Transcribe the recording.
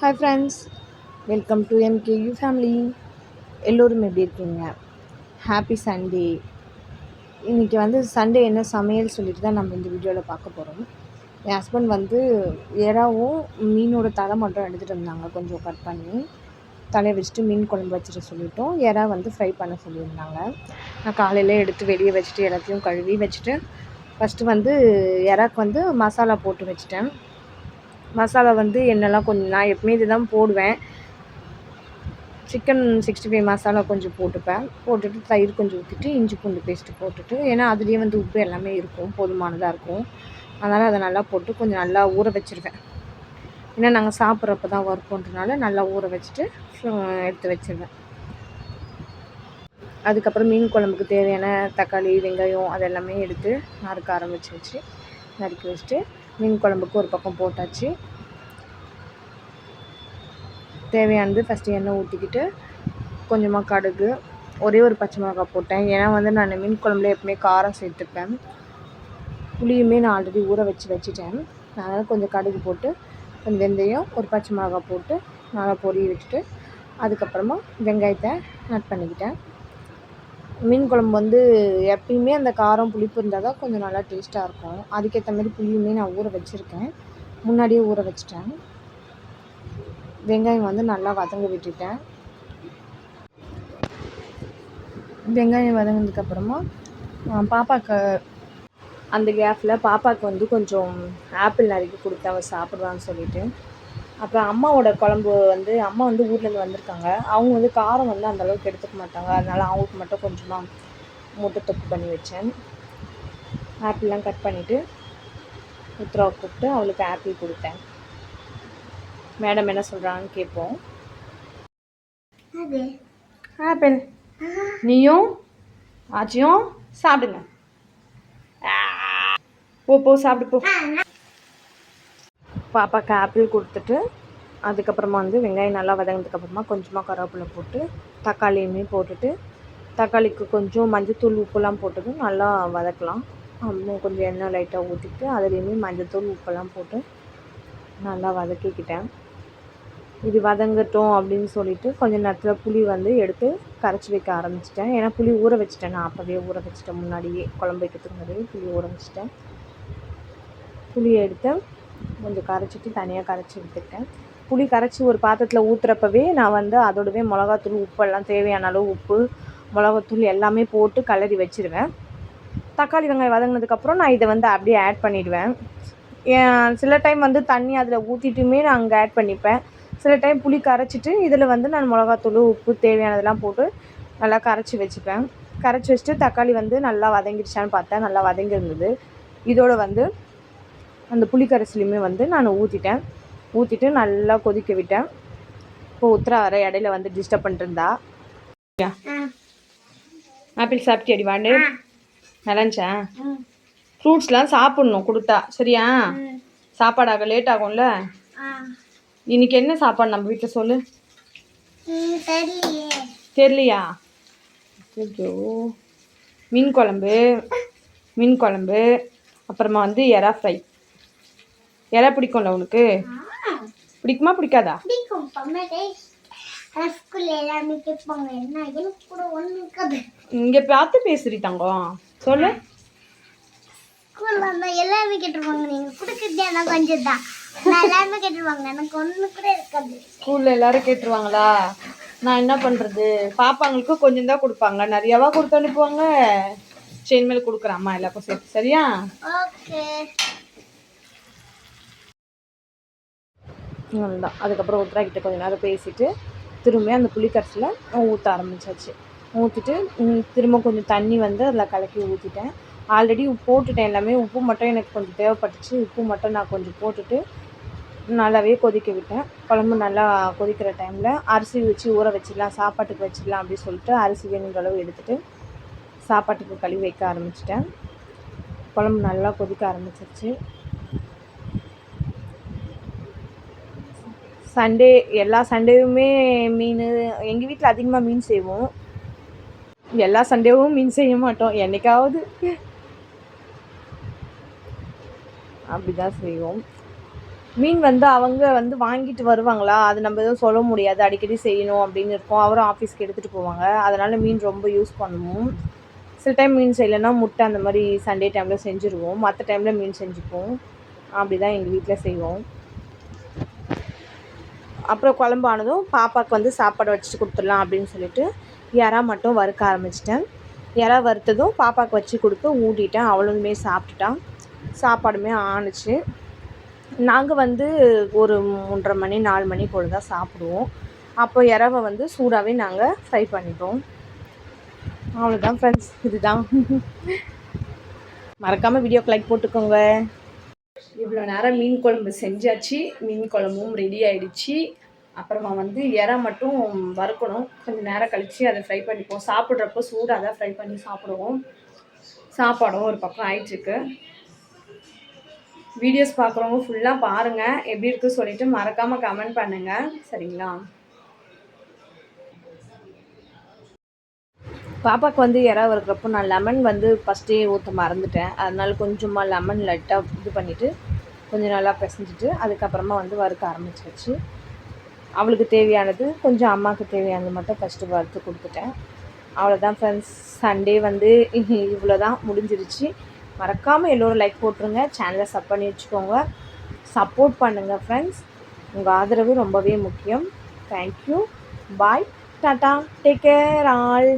Hi friends welcome to MKU family எல்லோரும் எப்படி இருக்கீங்க? ஹாப்பி சண்டே இன்றைக்கி வந்து சண்டே என்ன சமையல் சொல்லிட்டு தான் நம்ம இந்த வீடியோவில் பார்க்க போகிறோம் என் ஹஸ்பண்ட் வந்து எறாவும் மீனோட தலை மட்டும் எடுத்துகிட்டு இருந்தாங்க கொஞ்சம் கட் பண்ணி தலையை வச்சுட்டு மீன் குழம்பு வச்சுட்டு சொல்லிட்டோம். எறா வந்து ஃப்ரை பண்ண சொல்லியிருந்தாங்க. நான் காலையில் எடுத்து வெளியே வச்சுட்டு எல்லாத்தையும் கழுவி வச்சுட்டு ஃபஸ்ட்டு வந்து எறாக்கு வந்து மசாலா போட்டு வச்சுட்டேன். மசாலா வந்து என்னெல்லாம் கொஞ்சம் நான் எப்பவுமே இது தான் போடுவேன். சிக்கன் சிக்ஸ்டி ஃபைவ் மசாலா கொஞ்சம் போட்டுப்பேன். போட்டுட்டு தயிர் கொஞ்சம் ஊற்றிட்டு இஞ்சி பூண்டு பேஸ்ட்டு போட்டுட்டு ஏன்னா அதுலேயே வந்து உப்பு எல்லாமே இருக்கும் போதுமானதாக இருக்கும். அதனால் அதை நல்லா போட்டு கொஞ்சம் நல்லா ஊற வச்சுருவேன். ஏன்னா நாங்கள் சாப்பிட்றப்ப தான் ஒர்க் பண்ணுறதுனால நல்லா ஊற வச்சுட்டு எடுத்து வச்சுருவேன். அதுக்கப்புறம் மீன் குழம்புக்கு தேவையான தக்காளி வெங்காயம் அதெல்லாமே எடுத்து நறுக்க ஆரம்பிச்சு வச்சு நறுக்கி வச்சுட்டு மீன் குழம்புக்கு ஒரு பக்கம் போட்டாச்சு. தேவையானது ஃபஸ்ட்டு எண்ணெய் ஊற்றிக்கிட்டு கொஞ்சமாக கடுகு ஒரே ஒரு பச்சை மிளகாய் போட்டேன். ஏன்னா வந்து நான் மீன் குழம்புல எப்பவுமே காரம் சேர்த்துப்பேன். புளியுமே நான் ஆல்ரெடி ஊற வச்சு வச்சுட்டேன். அதனால் கொஞ்சம் கடுகு போட்டு கொஞ்சம் வெந்தயம் ஒரு பச்சை மிளகாய் போட்டு நல்லா பொரிய வச்சுட்டு அதுக்கப்புறமா வெங்காயத்தை நட் பண்ணிக்கிட்டேன். மீன் குழம்பு வந்து எப்பயுமே அந்த காரம் புளிப்பு இருந்தால் தான் கொஞ்சம் நல்லா டேஸ்ட்டாக இருக்கும். அதுக்கேற்ற மாதிரி புளியுமே நான் ஊற வச்சுருக்கேன். முன்னாடியே ஊற வச்சுட்டேன். வெங்காயம் வந்து நல்லா வதங்க விட்டுட்டேன். வெங்காயம் வதங்கினதுக்கப்புறமா பாப்பாவுக்கு அந்த கேப்பில் பாப்பாவுக்கு வந்து கொஞ்சம் ஆப்பிள் நறுக்கி கொடுத்து அவள் சாப்பிடுவான்னு சொல்லிவிட்டு அப்புறம் அம்மாவோட குழம்பு வந்து அம்மா வந்து ஊர்லேருந்து வந்திருக்காங்க. அவங்க வந்து காரம் வந்து அந்தளவுக்கு எடுத்துக்க மாட்டாங்க. அதனால் அவங்களுக்கு மட்டும் கொஞ்சமாக முட்டை தொப்பு பண்ணி வச்சேன். ஆப்பிள்லாம் கட் பண்ணிவிட்டு உத்தரவை கூப்பிட்டு அவளுக்கு ஆப்பிள் கொடுத்தேன். மேடம் என்ன சொல்கிறாங்கன்னு கேட்போம் ஆப்பிள் நீயும் ஆச்சியும் சாப்பிடுங்க. போ போ சாப்பிடு போ. பாப்பாவுக்கு ஆப்பிள் கொடுத்துட்டு அதுக்கப்புறமா வந்து வெங்காயம் நல்லா வதங்கினதுக்கப்புறமா கொஞ்சமாக கருவேப்பிலை போட்டு தக்காளியுமே போட்டுட்டு தக்காளிக்கு கொஞ்சம் மஞ்சத்தூள் உப்புலாம் போட்டதும் நல்லா வதக்கலாம். அப்புறம் கொஞ்சம் எண்ணெய் லைட்டாக ஊற்றிட்டு அதுலேயுமே மஞ்சத்தூள் உப்பெல்லாம் போட்டு நல்லா வதக்கிக்கிட்டேன். இது வதங்கட்டும் அப்படின்னு சொல்லிட்டு கொஞ்சம் நேரத்தில் புளி வந்து எடுத்து கரைச்சி வைக்க ஆரம்பிச்சிட்டேன். ஏன்னா புளி ஊற வச்சிட்டேன். நான் அப்போவே ஊற வச்சுட்டேன். முன்னாடியே குழம்பு வைக்கிறதுக்கு முன்னாடியே புளி ஊற வச்சுட்டேன். புளியை எடுத்து கொஞ்சம் கரைச்சிட்டு தனியாக கரைச்சி எடுத்துக்கிட்டேன். புளி கரைச்சி ஒரு பாத்திரத்தில் ஊற்றுறப்பவே நான் வந்து அதோடவே மிளகாத்தூள் உப்பெல்லாம் தேவையான அளவு உப்பு மிளகாத்தூள் எல்லாமே போட்டு கலரி வச்சுருவேன். தக்காளி வெங்காயம் வதங்கினதுக்கப்புறம் நான் இதை வந்து அப்படியே ஆட் பண்ணிவிடுவேன் சில டைம் வந்து தண்ணி அதில் ஊற்றிட்டுமே நான் அங்கே ஆட் பண்ணிப்பேன். சில டைம் புளி கரைச்சிட்டு இதில் வந்து நான் மிளகாத்தூள் உப்பு தேவையானதெல்லாம் போட்டு நல்லா கரைச்சி வச்சுப்பேன். கரைச்சி வச்சுட்டு தக்காளி வந்து நல்லா வதங்கிடுச்சான்னு பார்த்தேன் நல்லா வதங்கியிருந்தது. இதோடு வந்து அந்த புளி கரைசலையுமே வந்து நான் ஊற்றிட்டேன் ஊற்றிட்டு நல்லா கொதிக்க விட்டேன். இப்போ உத்தரா வர இடையில வந்து டிஸ்டர்ப் பண்ணிருந்தா ஆப்பிள் சாப்பிட்டு அடி வாண்டு நல்லாச்சா ஃப்ரூட்ஸ்லாம் சாப்பிட்ணும் கொடுத்தா. சரியா? சாப்பாடாக லேட் ஆகும்ல? இன்னைக்கு என்ன சாப்பாடு நம்ம வீட்டில் சொல்லு? தெரியலையா. ஐயோ மீன் குழம்பு மீன் குழம்பு அப்புறமா வந்து எறா ஃப்ரை. எறா பிடிக்கும்ல உனக்கு? பிடிக்குமா பிடிக்காதா? இங்க பார்த்து பேசுறி தங்கம். சொல்லு. எல்லாருமே கேட்டுருவாங்க நீங்க கொடுக்கறதே கொஞ்சம் தான். எல்லாருமே கேட்டுருவாங்க எனக்கு ஒண்ணு கூட இருக்காது. ஸ்கூல்ல எல்லாரும் கேட்டுருவாங்களா? நான் என்ன பண்றது? பாப்பாங்களுக்கு கொஞ்சம் தான் கொடுப்பாங்க. நிறையவா கொடுத்து அனுப்புவாங்க. செயின் மேல கொடுக்குறேன் அம்மா எல்லாருக்கும் சேர்த்து. சரியா? ஓகே தான் அதுக்கப்புறம் உத்ரா கிட்ட கொஞ்ச நேரம் பேசிட்டு திரும்ப அந்த புளிக்கரைசில் ஊற்ற ஆரம்பிச்சாச்சு. ஊற்றிட்டு திரும்ப கொஞ்சம் தண்ணி வந்து அதில் கலக்கி ஊற்றிட்டேன் ஆல்ரெடி போட்டுட்டேன் எல்லாமே. உப்பு மட்டும் எனக்கு கொஞ்சம் தேவைப்பட்டுச்சு. உப்பு மட்டும் நான் கொஞ்சம் போட்டுட்டு நல்லாவே கொதிக்க விட்டேன். குழம்பு நல்லா கொதிக்கிற டைமில் அரிசி வச்சு ஊற வச்சிடலாம் சாப்பாட்டுக்கு வச்சிடலாம் அப்படின்னு சொல்லிட்டு அரிசி வேணுங்கிற அளவு எடுத்துகிட்டு சாப்பாட்டுக்கு கழுவி வைக்க ஆரம்பிச்சிட்டேன். குழம்பு நல்லா கொதிக்க ஆரம்பிச்சிருச்சு. சண்டே எல்லா சண்டேவுமே மீன் எங்கள் வீட்டில் அதிகமாக மீன் செய்வோம். எல்லா சண்டேவும் மீன் செய்ய மாட்டோம். என்னைக்காவது அப்படி தான் செய்வோம். மீன் வந்து அவங்க வந்து வாங்கிட்டு வருவாங்களா? அது நம்ம எதுவும் சொல்ல முடியாது. அடிக்கடி செய்யணும் அப்படின்னு இருக்கும். அவரும் ஆஃபீஸ்க்கு எடுத்துகிட்டு போவாங்க. அதனால் மீன் ரொம்ப யூஸ் பண்ணுவோம். சில டைம் மீன் செய்யலைன்னா முட்டை அந்த மாதிரி சண்டே டைமில் செஞ்சுருவோம். மற்ற டைமில் மீன் செஞ்சுப்போம். அப்படி தான் எங்கள் வீட்டில் செய்வோம். அப்புறம் குழம்பு ஆனதும் பாப்பாவுக்கு வந்து சாப்பாடு வச்சுட்டு கொடுத்துடலாம் அப்படின்னு சொல்லிட்டு இறா மட்டும் வறுக்க ஆரம்பிச்சிட்டேன். இறா வறுத்ததும் பாப்பாவுக்கு வச்சு கொடுத்து ஊட்டிட்டேன். அவளுமே சாப்பிட்டுட்டான் சாப்பாடுமே ஆணுச்சு. நாங்கள் வந்து ஒரு மூன்றரை மணி நாலு மணி போல் தான் சாப்பிடுவோம். அப்போ இறவை வந்து சூடாகவே நாங்கள் ஃப்ரை பண்ணிப்போம் அவ்வளோதான் ஃப்ரெண்ட்ஸ் இதுதான். மறக்காமல் வீடியோக்கு லைக் போட்டுக்கோங்க. இவ்வளோ நேரம் மீன் குழம்பு செஞ்சாச்சு. மீன் குழம்பும் ரெடி ஆயிடுச்சு. அப்புறமா வந்து இறை மட்டும் வறுக்கணும். கொஞ்சம் நேரம் கழித்து அதை ஃப்ரை பண்ணிப்போம். சாப்பிட்றப்போ சூடாக தான் ஃப்ரை பண்ணி சாப்பிடுவோம். சாப்பாடும் ஒரு பக்கம் ஆயிட்டுருக்கு. வீடியோஸ் பார்க்குறவங்க ஃபுல்லாக பாருங்கள் எப்படி இருக்குன்னு சொல்லிவிட்டு மறக்காமல் கமெண்ட் பண்ணுங்கள் சரிங்களா? பாப்பாவுக்கு வந்து இறா வறுக்கிறப்போ நான் லெமன் வந்து ஃபஸ்ட்டே ஊற்ற மறந்துட்டேன். அதனால கொஞ்சமாக லெமன் லைட்டாக இது பண்ணிவிட்டு கொஞ்சம் நல்லா பிசைஞ்சிட்டு அதுக்கப்புறமா வந்து வறுக்க ஆரம்பிச்சாச்சு. அவளுக்கு தேவையானது கொஞ்சம் அம்மாவுக்கு தேவையானது மட்டும் ஃபஸ்ட்டு வறுத்து கொடுத்துட்டேன். அவ்வளோதான் ஃப்ரெண்ட்ஸ் சண்டே வந்து இவ்வளோ தான் முடிஞ்சிருச்சு. மறக்காமல் எல்லோரும் லைக் போட்டுருங்க. சேனலை சப் பண்ணி வச்சுக்கோங்க. சப்போர்ட் பண்ணுங்கள் ஃப்ரெண்ட்ஸ் உங்கள் ஆதரவு ரொம்பவே முக்கியம். Thank you bye tata take care all